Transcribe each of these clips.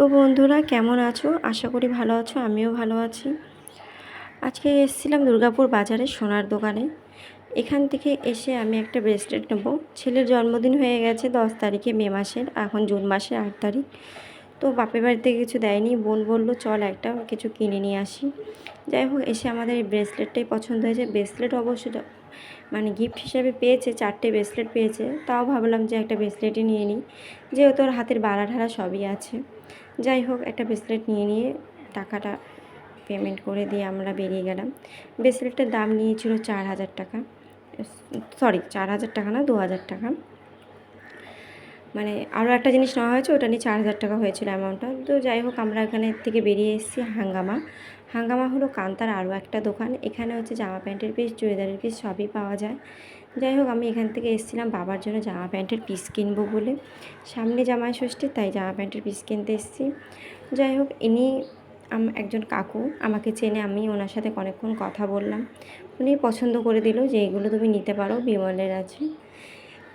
তো বন্ধুরা, কেমন আছো? আশা করি ভালো আছো, আমিও ভালো আছি। আজকে এসেছিলাম দুর্গাপুর বাজারে সোনার দোকানে। এখান থেকে এসে আমি একটা ব্রেসলেট নেব। ছেলের জন্মদিন হয়ে গেছে, দশ তারিখে মে মাসের, এখন জুন মাসের আট তারিখ। তো বাপের বাড়িতে কিছু দেয়নি, বোন বলল, চল একটা কিছু কিনে নিয়ে আসি। যাই হোক, এসে আমাদের এই ব্রেসলেটটাই পছন্দ হয়েছে। ব্রেসলেট অবশ্য মানে গিফট হিসাবে পেয়েছে, চারটে ব্রেসলেট পেয়েছে। তাও ভাবলাম যে একটা ব্রেসলেটই নিয়ে নিই। যেহেতু ওর হাতের বালা ঠালা সবই আছে। যাই হোক, একটা ব্রেসলেট নিয়ে নিয়ে টাকাটা পেমেন্ট করে দিয়ে আমরা বেরিয়ে গেলাম। ব্রেসলেটটার দাম নিয়েছিল চার হাজার টাকা। সরি, চার হাজার টাকা না, দু হাজার টাকা। মানে আরও একটা জিনিস নেওয়া হয়েছে, ওটা নিয়ে চার হাজার টাকা হয়েছিল অ্যামাউন্টটা তো যাই হোক, আমরা এখানে থেকে বেরিয়ে এসেছি হাঙ্গামা। হাঙ্গামা হলো কান্তার আরও একটা দোকান। এখানে হচ্ছে জামা প্যান্টের পিস চুড়িদারের পিস সবই পাওয়া যায়। যাই হোক, আমি এখান থেকে এসেছিলাম বাবার জন্য জামা প্যান্টের পিস কিনবো বলে। সামনে জামাই ষষ্ঠী, তাই জামা প্যান্টের পিস কিনতে এসেছি। যাই হোক, ইনি একজন কাকু। আমাকে চেনে আমি ওনার সাথে অনেকক্ষণ কথা বললাম। উনি পছন্দ করে দিল যে, এগুলো তুমি নিতে পারো, বিমলের আছে।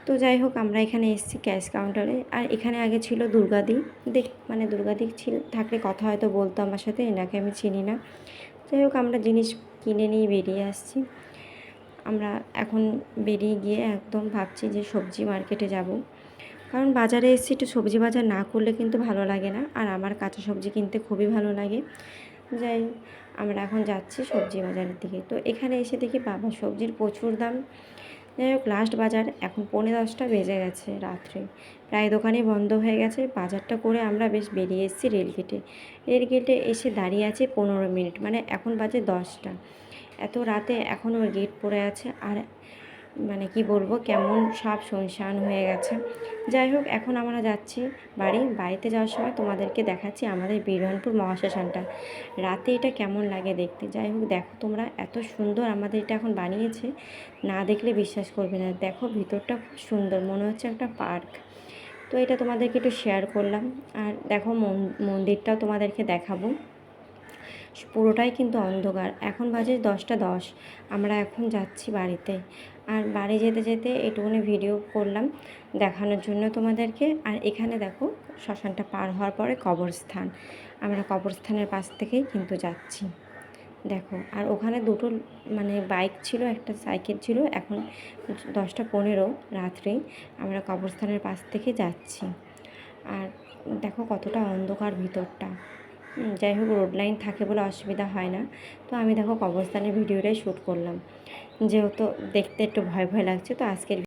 তো যাই হোক, আমরা এখানে এসেছি ক্যাশ কাউন্টারে। আর এখানে আগে ছিল দুর্গাদি। দেখ মানে দুর্গাদি ছিল, থাকলে কথা হয়তো বলতো আমার সাথে, এনাকে আমি চিনি না। যাই হোক, আমরা জিনিস কিনে নিয়ে বেরিয়ে আসছি। আমরা এখন বেরিয়ে গিয়ে একদম ভাবছি যে সবজি মার্কেটে যাব। কারণ বাজারে এসেছি, একটু সবজি বাজার না করলে কিন্তু ভালো লাগে না। আর আমার কাঁচা সবজি কিনতে খুবই ভালো লাগে। যাই, আমরা এখন যাচ্ছি সবজি বাজারের দিকে। তো এখানে এসে দেখি, বাবা, সবজির প্রচুর দাম। যাই হোক লাস্ট বাজার। এখন পৌনে দশটা বেজে গেছে রাত্রে। প্রায় দোকানে বন্ধ হয়ে গেছে। বাজারটা করে আমরা বেশ বেরিয়ে এসেছি রেলগেটে। রেলগেটে এসে দাঁড়িয়ে আছে পনেরো মিনিট মানে এখন বাজে দশটা। এত রাতে এখনও গেট পড়ে আছে। আর মানে কি বলব, কেমন সব শুনশান হয়ে গেছে। যাই হোক, এখন আমরা যাচ্ছি বাড়ি। বাড়িতে যাওয়ার সময় তোমাদেরকে দেখাচ্ছি আমাদের বীরহানপুর মহাশ্মশানটা। রাতে এটা কেমন লাগে দেখতে? যাই হোক, দেখো তোমরা এত সুন্দর আমাদের এটা এখন বানিয়েছে। না দেখলে বিশ্বাস করবে না। দেখো ভিতরটা খুব সুন্দর, মনে হচ্ছে একটা পার্ক। তো এটা তোমাদেরকে একটু শেয়ার করলাম। আর দেখো মন্দিরটাও তোমাদেরকে দেখাবো। পুরোটাই কিন্তু অন্ধকার। এখন বাজে দশটা দশ। আমরা এখন যাচ্ছি বাড়িতে। আর বাড়ি যেতে যেতে এটুকুনি ভিডিও করলাম দেখানোর জন্য তোমাদেরকে। আর এখানে দেখো, শ্মশানটা পার হওয়ার পরে কবরস্থান। আমরা কবরস্থানের পাশ থেকেই কিন্তু যাচ্ছি। দেখো, আর ওখানে দুটো মানে বাইক ছিল, একটা সাইকেল ছিল। এখন দশটা পনেরো রাত্রে আমরা কবরস্থানের পাশ থেকে যাচ্ছি। আর দেখো কতটা অন্ধকার ভিতরটা। যাই হোক রোড লাইন থাকে বলে অসুবিধা হয় না। তো আমি দেখো কবরস্থানের ভিডিওটাই শ্যুট করলাম। যেহেতু দেখতে একটু ভয় ভয় লাগছে, তো আজকের